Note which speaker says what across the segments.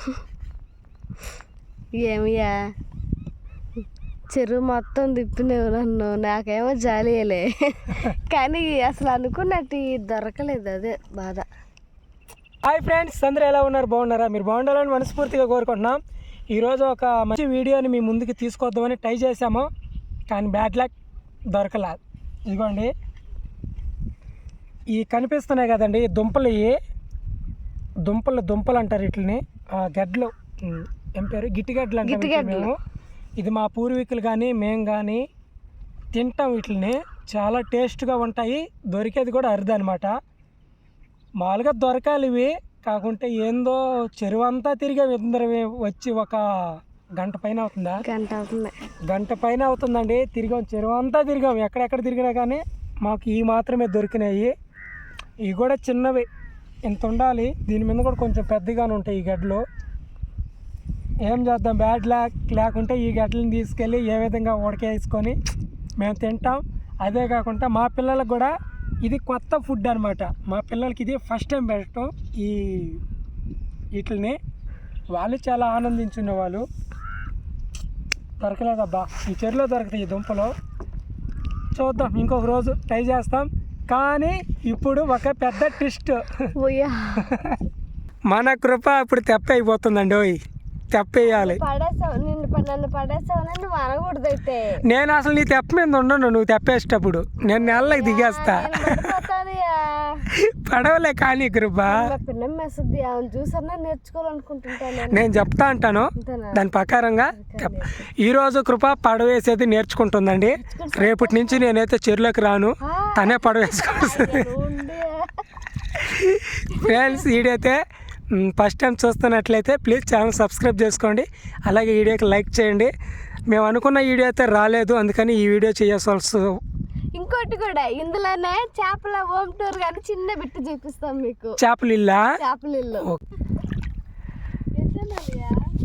Speaker 1: ఏమయ్యా చెరువు మొత్తం తిప్పినవు నన్ను. నాకేమో జాలియలే. కానీ అసలు అనుకున్నట్టు దొరకలేదు అదే బాధ.
Speaker 2: హాయ్ ఫ్రెండ్స్ అందరూ ఎలా ఉన్నారు? బాగున్నారా? మీరు బాగుండాలని మనస్ఫూర్తిగా కోరుకుంటున్నాం. ఈరోజు ఒక మంచి వీడియోని మీ ముందుకు తీసుకొద్దామని ట్రై చేసాము కానీ బ్యాడ్ లక్ దొరకలా. ఇదిగోండి. ఈ కనిపిస్తున్నాయి కదండి దుంపలు ఇవి దుంపలు దుంపలు అంటారు వీటిని. ఆ, గడ్డలు ఉమ్, ఏం పేరు? గిట్టిగడ్డలు అంటాం ఇది మా పూర్వీకులు కానీ మేము కానీ తింటాం వీటిని చాలా టేస్ట్గా ఉంటాయి. దొరికేది కూడా అరుదు అనమాట మామూలుగా దొరకాలి ఇవి. కాకుంటే ఏందో చెరువు అంతా తిరిగా ఇందరు వచ్చి ఒక గంట పైన అవుతుందా?
Speaker 1: గంట అవుతుంది.
Speaker 2: గంట పైన అవుతుందండి. తిరిగాం. చెరువు అంతా తిరిగాం. ఎక్కడెక్కడ తిరిగినా కానీ మాకు ఈ మాత్రమే దొరికినాయి. ఇవి కూడా చిన్నవి. ఇంత ఉండాలి. దీని మీద కూడా కొంచెం పెద్దగానే ఉంటాయి ఈ గడ్డలు. ఏం చేద్దాం? బ్యాడ్ ల్యాక్ లేకుంటే ఈ గడ్డలను తీసుకెళ్ళి ఏ విధంగా ఉడకేసుకొని మేము తింటాం. అదే కాకుండా మా పిల్లలకు కూడా ఇది కొత్త ఫుడ్ అనమాట మా పిల్లలకి ఇది ఫస్ట్ టైం పెట్టడం ఈ వీటిని వాళ్ళు చాలా ఆనందించున్న వాళ్ళు దొరకలేదబ్బా. ఈ చెరువులో దొరుకుతాయి ఈ దుంపలు. చూద్దాం. ఇంకొక రోజు ట్రై చేస్తాం. కానీ ఇప్పుడు ఒక పెద్ద ట్విస్ట్ మన కృప ఇప్పుడు తెప్ప అయిపోతుందండి ఓయ్. తెప్పేయాలి నేను అసలు నీ తెప్ప మీద ఉండను నువ్వు తెప్పేసేటప్పుడు. నేను నెలలకు దిగేస్తా. పడవలే కానీ కృప.
Speaker 1: పిల్ల చూసన్నా నేర్చుకోవాలనుకుంటుంటాను నేను.
Speaker 2: చెప్తా అంటాను? దాని ప్రకారంగా ఈరోజు కృప పడవేసేది నేర్చుకుంటుందండి. రేపటి నుంచి నేనైతే చెరువులోకి రాను. తనే పడవేసుకొస్తుంది
Speaker 1: ఉండి.
Speaker 2: ఫ్రెండ్స్ వీడియోతే ఫస్ట్ టైం చూస్తున్నట్లయితే ప్లీజ్ ఛానల్ సబ్స్క్రైబ్ చేసుకోండి. అలాగే వీడియోకి లైక్ చేయండి. మేము అనుకున్న వీడియో అయితే రాలేదు. అందుకని ఈ వీడియో చేయాల్సి
Speaker 1: ఇంకోటి కూడా ఇందులోనే చేపల హోమ్ టూర్ కానీ చిన్న బిట్టు చూపిస్తాం మీకు.
Speaker 2: చేపలు ఇల్లా
Speaker 1: చేపల ఇల్లు.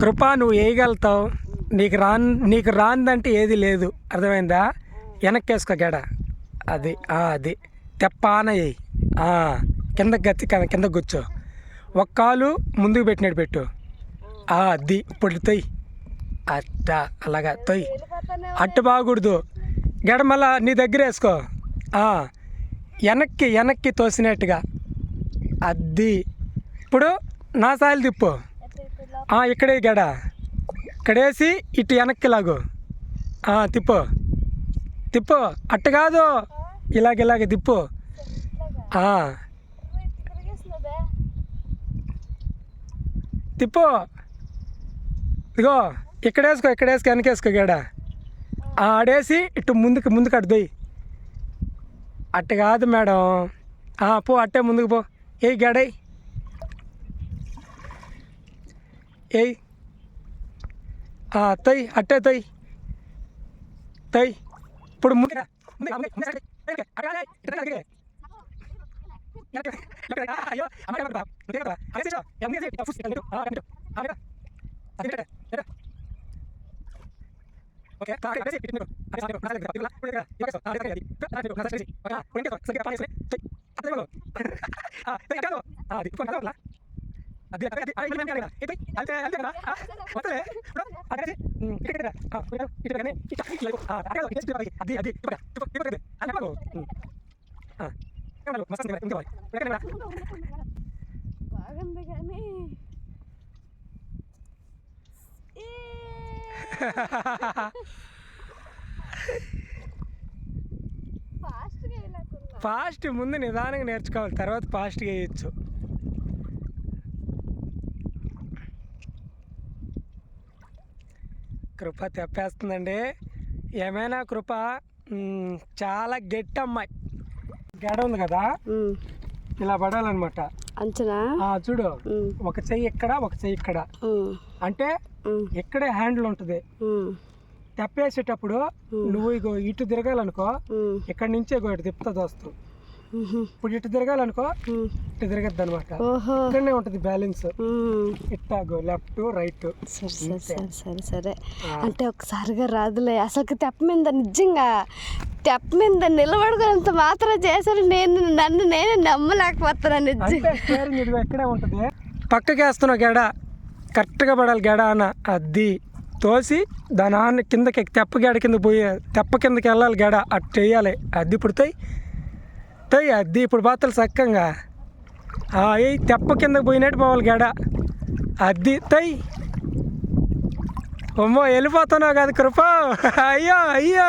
Speaker 2: కృప నువ్వు వేయగలుగుతావు నీకు రాన్ నీకు రాందంటే ఏది లేదు. అర్థమైందా? వెనక్కేసుకో గడ. అది అది. తెప్పాన వేయి కింద గత్తి కింద కూర్చో. ఒక కాలు ముందుకు పెట్టినట్టు పెట్టు. అది. ఇప్పుడు తొయ్యి అట్ట అలాగా తొయ్యి అట్టు బాగూడదు. గడ మళ్ళా నీ దగ్గర వేసుకో. వెనక్కి వెనక్కి తోసినట్టుగా. అది ఇప్పుడు నా సాయలు తిప్పు. ఇక్కడే గడ. ఇక్కడేసి ఇటు వెనక్కి లాగు. తిప్పు. తిప్పు. అట్ట కాదు. ఇలాగ ఇలాగ తిప్పు. తిప్పు. ఇదిగో ఇక్కడ వేసుకో ఇక్కడ వేసుకో వెనక వేసుకో ఆడేసి ఇటు ముందుకు ముందుకు అటు దొయ్యి. అట్ట కాదు మేడం. ఆ, పో అట్టే ముందుకు పో. ఏ గడై. ఏయ్. తై అట్టే తై తై ఇప్పుడు ముందు ఓకే తాకి అదే పిట్ నికో అదే సారి నాసరి కదా పిల్ల పుడి కదా ఇవకేసో ఆ దగ్గర యాది నాసరి నికో నాసరి ఓకే పుడి కదా సంగీత పాని సరే అదే బలో ఆ తే కాదు ఆ ది కొన కదా అది అది అది ఇది నేను కదా ఇది అది అది కదా వస్తలే అదే ఇక్కడ కదా ఆ పుడి కదా ఇక్కడ కదా ఇట్లా ఇట్లా ఆ అదే ఇది కదా అది అది ఇక్కడ ఇక్కడ ఇక్కడ అన్న బలో ఆ కదా మసం కదా ఇంకా
Speaker 1: బాగా బాగా ఉంది కానీ
Speaker 2: ఫాస్ట్ ముందు నిదానంగా నేర్చుకోవాలి తర్వాత ఫాస్ట్గా వేయచ్చు. కృప తెప్పేస్తుందండి. ఏమైనా కృప? చాలా గట్టి అమ్మాయి. గడ ఉంది కదా? ఇలా పడాలన్నమాట.
Speaker 1: అంచనా?
Speaker 2: చూడు. ఒక చెయ్యి ఇక్కడ ఒక చెయ్యి ఇక్కడ. అంటే ఇక్కడే హ్యాండిల్ ఉంటుంది. తెప్పేసేటప్పుడు నువ్వు ఇగో ఇటు తిరగాలనుకో ఇక్కడ నుంచి ఇగో ఇటు తిప్పుతుంది వస్తూ
Speaker 1: ఉహు,
Speaker 2: ఇప్పుడు ఇటు తిరగాలనుకో. ఇటు తిరగద్దు అనమాట ఇక్కడనే ఉంటుంది బ్యాలెన్స్. ఇట్టాగో left right.
Speaker 1: సరే సరే సరే. అంటే ఒకసారిగా రాదులే. అసలు తెప్ప మీద నిజంగా తెప్ప మీద నిలబడుకున్నంత మాత్రం చేశాను నేను నన్ను నేను నమ్మలేకపోతున్నాను నిజంగా.
Speaker 2: ఇక్కడే ఉంటుంది. పక్కకి వేస్తున్నావు గడ. కరెక్ట్గా పడాలి గెడ అన్న. అది తోసి దాని ఆన్న కిందకి తెప్ప గెడ కింద పోయి తెప్ప కిందకి వెళ్ళాలి గెడ. అటు చేయాలి. అది ఇప్పుడు తొయ్యి తొయ్యి అది ఇప్పుడు బాతలు చక్కగా. ఏ తెప్ప కిందకి పోయినట్టు పోవాలి గెడ. అద్ది తొయ్యి అమ్మో వెళ్ళిపోతున్నావు కాదు కృప. అయ్యో అయ్యో.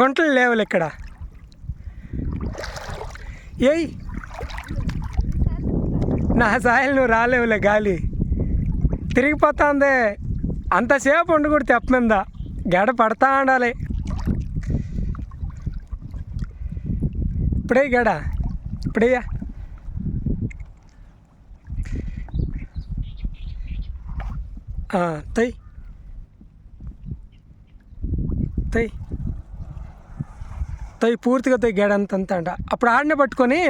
Speaker 2: గుంటలు లేవులు ఇక్కడ. ఏయ్ నా సాయలు నువ్వు రాలేవులే గాలి. తిరిగిపోతుంది. అంతసేపు ఉండి కూడా తెప్పమిందా గెడ పడతా ఉండాలి. ఇప్పుడే గెడ. ఇప్పుడేయా తై తై తై పూర్తిగా తై గెడ అంత అంట. అప్పుడు ఆడనే పట్టుకొని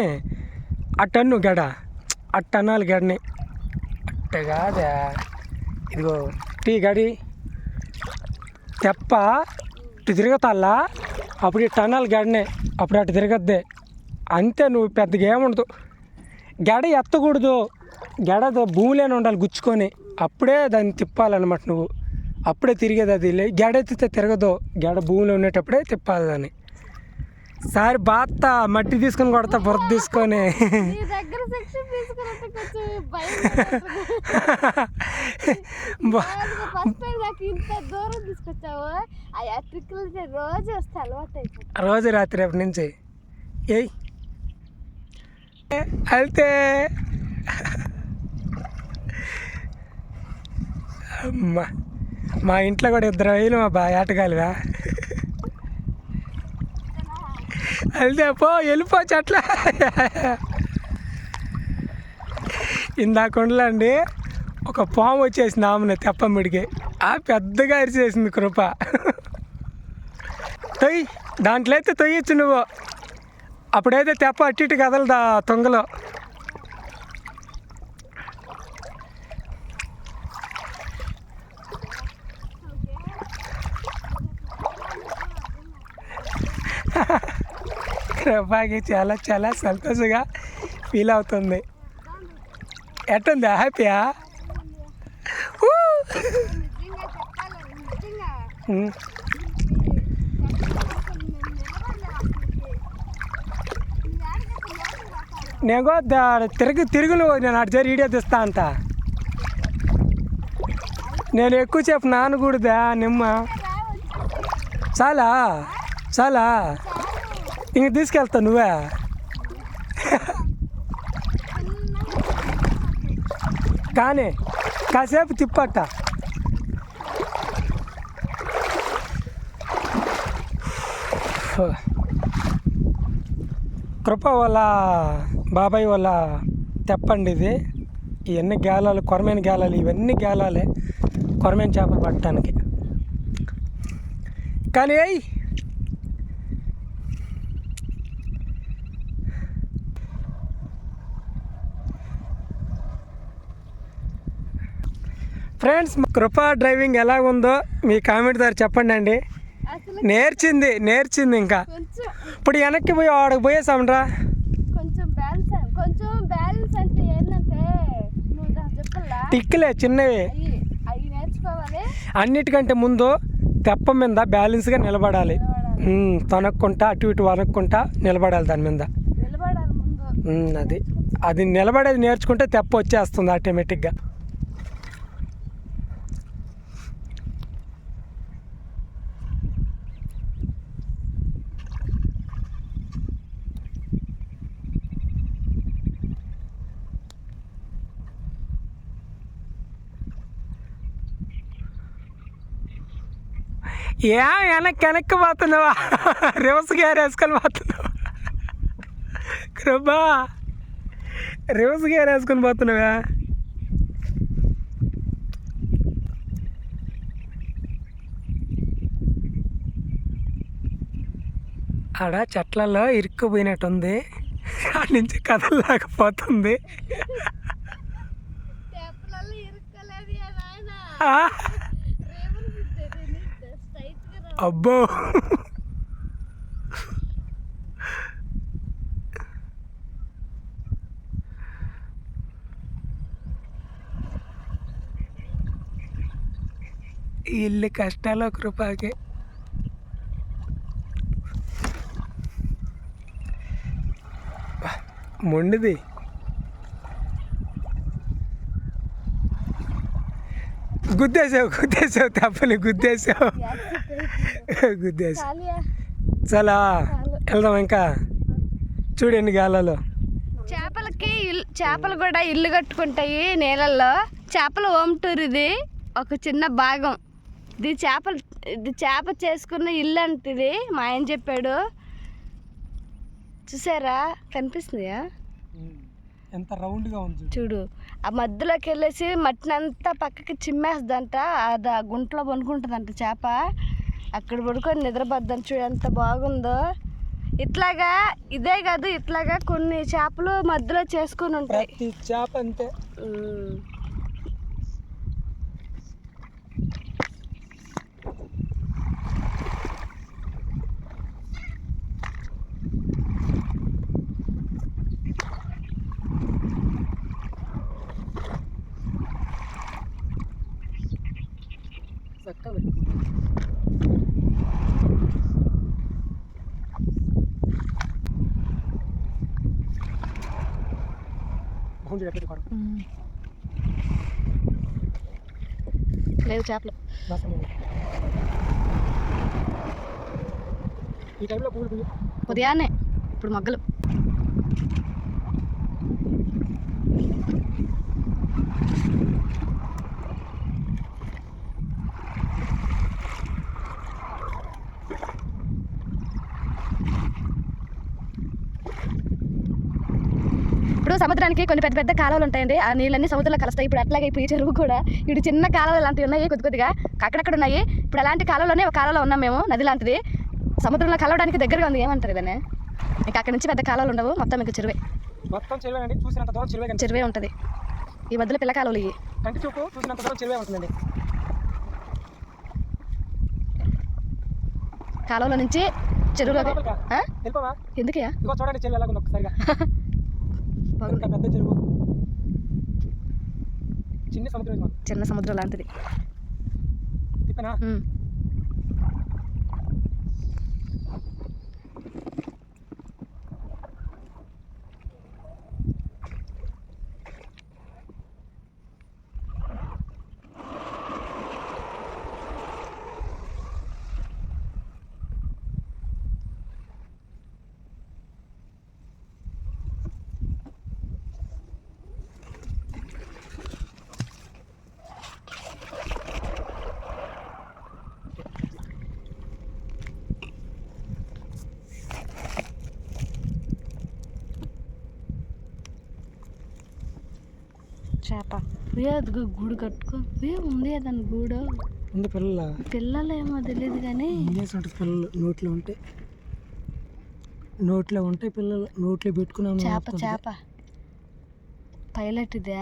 Speaker 2: అట్టన్ను గెడ. అట్టన్నాలి గడిని. అట్ట కాదా. ఇదిగో టీ గడి. తెప్ప. ఇటు తిరగతల్లా? అప్పుడు ఇటు అన్నాలి గడినే. అప్పుడు అటు తిరగద్దే. అంతే నువ్వు పెద్దగా ఏముండదు గెడ ఎత్తకూడదు. గెడ భూమిలోనే ఉండాలి గుచ్చుకొని. అప్పుడే దాన్ని తిప్పాలన్నమాట నువ్వు. అప్పుడే తిరిగేది అది గడ గెడ ఎత్తితే తిరగదు. గెడ భూమిలో ఉండేటప్పుడే తిప్పాలి దాన్ని. సారి బాత్త మట్టి తీసుకొని కొడతా బురద తీసుకొని.
Speaker 1: రోజు
Speaker 2: రాత్రి రేపు నుంచి. ఏయ్. వెళ్తే అమ్మా. మా ఇంట్లో కూడా ఇద్దరు వేలు మా బా ఆటగాలివా వెళ్తే పో వెళ్ళిపో చెట్ల. ఇందాక అండి ఒక పాము వచ్చేసింది ఆమెను తెప్పమిడికి ఆ పెద్దగా అరిచేసింది కృప. తొయ్యి దాంట్లో అయితే తొయ్యొచ్చు నువ్వు. అప్పుడైతే తెప్ప అట్టి ఇటు కదలదా తొంగలో. కృపకి చాలా చాలా సంతోషంగా ఫీల్ అవుతుంది. ఎట్టుంది? హ్యాపీయా? నేను కూడా తిరిగి తిరుగు నువ్వు నేను అటు జరిగి వీడియో తీస్తా అంత నేను ఎక్కువసేపు నానకూడదా నిమ్మ? చాలా? చాలా? ఇంక తీసుకెళ్తా నువ్వే. కానీ కాసేపు తిప్పట్ట కృప వాళ్ళ బాబాయ్ వాళ్ళ తెప్పండి ఇది. ఇవన్నీ గేలాలు కొరమైన గేలాలు ఇవన్నీ గేలాలే కొరమైన చేపలు పట్టడానికి. కానీ ఫ్రెండ్స్ కృప డ్రైవింగ్ ఎలా ఉందో మీ కామెంట్ ద్వారా చెప్పండి అండి నేర్చింది నేర్చింది ఇంకా. ఇప్పుడు వెనక్కి పోయి ఆడకు పోయేసామండ్రా.
Speaker 1: కొంచెం బ్యాలెన్స్ కొంచెం బ్యాలెన్స్ అంటే ఏంటంటే నువ్వు నాకు చెప్పల్లా
Speaker 2: టిక్కులే చిన్నవి. అన్నిటికంటే ముందు తెప్ప మీద బ్యాలెన్స్గా నిలబడాలి. తొనక్కుంటా అటు ఇటు వనక్కుంటా నిలబడాలి దాని మీద. అది. అది నిలబడేది నేర్చుకుంటే తెప్ప వచ్చేస్తుంది ఆటోమేటిక్గా. ఏ వెనక్కి వెనక్కి పోతున్నావా? రివర్స్ గేర్ వేసుకొని పోతున్నావా? కృపా రివర్స్ గేర్ వేసుకొని పోతున్నావా? ఆడ చెట్లలో ఇరుక్కుపోయినట్టుంది. ఆడ నుంచి కదలలేకపోతుంది. అబ్బో. ఇల్లు కష్టాలు ఒక కృపాకే మొండిది. గుద్దేసావు గుద్దేసావు తప్పని గుద్దేసావు గుద్దేసావు చాలా. వెళ్దాం ఇంకా. చూడండి గాలలో.
Speaker 1: చేపలకి చేపలు కూడా ఇల్లు కట్టుకుంటాయి నీళ్ళల్లో చేపల హోమ్ టూర్ ఇది ఒక చిన్న భాగం. ఇది చేపలు ఇది చేప చేసుకున్న ఇల్లు అంటది మా ఆయన చెప్పాడు. చూసారా? కనిపిస్తుందా
Speaker 2: ఎంత రౌండ్గా ఉంది చూడు.
Speaker 1: ఆ మధ్యలోకి వెళ్ళేసి మట్టిని అంతా పక్కకి చిమ్మేస్తుందంట. అది ఆ గుంటలో పనుకుంటుందంట చేప. అక్కడ పడుకొని నిద్రపోద్దని చూడు ఎంత బాగుందో. ఇట్లాగా ఇదే కాదు ఇట్లాగా కొన్ని చేపలు మధ్యలో చేసుకొని ఉంటాయి.
Speaker 2: చేప అంతే. బాగుంది ఎక్కడ
Speaker 1: లేవు చేపలు.
Speaker 2: ఈ టైంలో పువ్వు
Speaker 1: ఉదయాన్నే ఇప్పుడు మొగ్గలు. ఇప్పుడు సముద్రానికి కొన్ని పెద్ద పెద్ద కాలువలు ఉంటాయండి. ఆ నీళ్ళన్నీ సముద్రంలో కలుస్తాయి. ఇప్పుడు అట్లాగే ఇప్పుడు ఈ చెరువు కూడా ఇప్పుడు చిన్న కాలువలు లాంటివి ఉన్నాయి కొద్ది కొద్దిగా. అక్కడక్కడ ఉన్నాయి. ఇప్పుడు అలాంటి కాలువలోనే ఒక కాలువలో ఉన్నాం మేము నది లాంటిది. సముద్రంలో కలవడానికి దగ్గరగా ఉంది. ఏమంటారు ఇదనే? ఇంకా అక్కడ నుంచి పెద్ద కాలువలు ఉండవు. మొత్తం ఇంకా చెరువే.
Speaker 2: మొత్తం చెరువేనండి చూసినంత దూరం చెరువే
Speaker 1: చెరువే ఉంటుంది. ఈ మధ్యలో పిల్ల కాలువలు ఇవి
Speaker 2: కంటి చూపు చూసినంత దూరం చెరువే ఉంటుందండి.
Speaker 1: కాలువలో నుంచి ఎందుకయ్యా?
Speaker 2: ఇదిగో చూడండి చెరువు ఎలాగుంది ఒకసారిగా. పెద్ద చెరువు? చిన్న సముద్రం.
Speaker 1: చిన్న సముద్రం లాంటిది.
Speaker 2: తిప్పనా
Speaker 1: ఉమ్. చేప ఏ అదిగో గూడు కట్టుకో. ఏ ఉంది దాని గూడు?
Speaker 2: ఉంది పిల్లల?
Speaker 1: పిల్లలేమో తెలియదు కానీ
Speaker 2: ఉంటుంది పిల్లలు నోట్లో ఉంటాయి నోట్లో ఉంటాయి పిల్లలు నోట్లో పెట్టుకున్నాం
Speaker 1: చేప చేప. పైలట్ ఇదే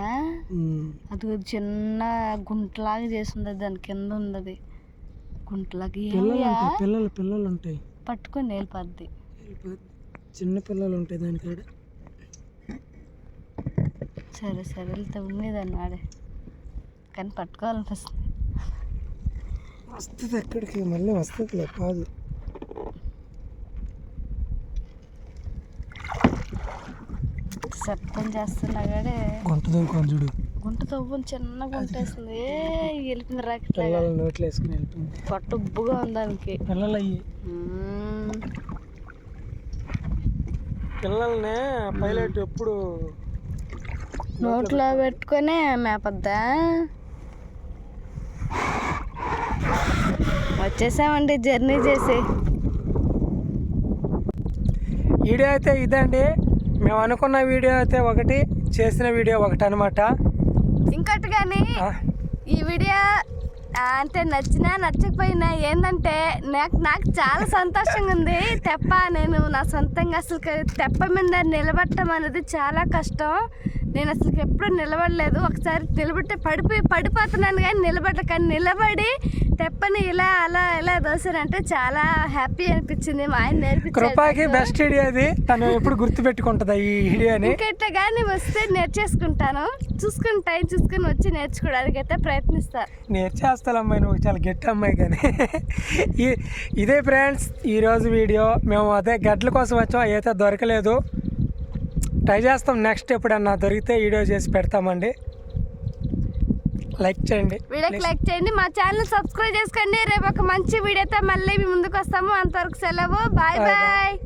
Speaker 1: అది చిన్న గుంటలాగా చేసింది దాని కింద ఉంది గుంటలాగా
Speaker 2: పిల్లలు పిల్లలు ఉంటాయి
Speaker 1: పట్టుకొని వెళ్ళిపోద్ది
Speaker 2: చిన్న పిల్లలు ఉంటాయి దానికాడ.
Speaker 1: సరే సరే వెళ్తే ఉండేదాన్ని ఆడే కానీ పట్టుకోవాలనిపిస్తుంది.
Speaker 2: వస్తుంది ఎక్కడికి? మళ్ళీ వస్తుందిలే కాదు.
Speaker 1: శబ్దం చేస్తున్నా కానీ
Speaker 2: గొంత దొంగ చూడు.
Speaker 1: గుంట తవ్వుని చిన్న గుంట వేస్తుంది వెళ్ళిపోయింది రాకెట్
Speaker 2: పిల్లలు నోట్లో వేసుకుని వెళ్తుంది
Speaker 1: పొట్ట ఉబ్బుగా ఉంది దానికి.
Speaker 2: పిల్లలు అయ్యి. పిల్లల్ని పైలట్ ఎప్పుడు
Speaker 1: నోట్లో పెట్టుకొని మేపద్దా? వచ్చేసామండి జర్నీ చేసి.
Speaker 2: వీడియో అయితే ఇదండి. మేము అనుకున్న వీడియో అయితే ఒకటి చేసిన వీడియో ఒకటి అనమాట
Speaker 1: ఇంకోటి కానీ ఈ వీడియో అంటే నచ్చినా నచ్చకపోయినా ఏంటంటే నాకు నాకు చాలా సంతోషంగా ఉంది. తెప్ప నేను నా సొంతంగా అసలు తెప్ప మీద నిలబడటం అనేది చాలా కష్టం. నేను అసలు ఎప్పుడు నిలబడలేదు. ఒకసారి నిలబడితే పడిపోయి పడిపోతున్నాను కానీ నిలబడ్డ కానీ నిలబడి తెప్పని ఇలా అలా ఇలా దోశానంటే చాలా హ్యాపీ అనిపించింది. మా ఆయన నేర్పించారు
Speaker 2: కృపాకి బెస్ట్ ఐడియా అది. తను ఎప్పుడు గుర్తుపెట్టుకుంటుంది ఈ వీడియోని
Speaker 1: ఇంకా ఇట్లా కానీ వస్తే నేర్చేసుకుంటాను. చూసుకుని టైం చూసుకుని వచ్చి నేర్చుకోవడానికి అయితే ప్రయత్నిస్తా.
Speaker 2: నేర్చేస్తాను అమ్మాయి నువ్వు. చాలా గట్టి అమ్మాయి కానీ. ఇదే ఫ్రెండ్స్ ఈరోజు వీడియో మేము అదే గడ్ల కోసం వచ్చాం. అయితే దొరకలేదు. ట్రై చేస్తాం. నెక్స్ట్ ఎప్పుడన్నా దొరికితే వీడియో చేసి పెడతామండి. లైక్ చేయండి.
Speaker 1: వీడియోకి లైక్ చేయండి. మా ఛానల్ సబ్స్క్రైబ్ చేసుకోండి. రేపు ఒక మంచి వీడియోతో మళ్ళీ మీ ముందుకు వస్తాము. అంతవరకు సెలవు. బాయ్. బాయ్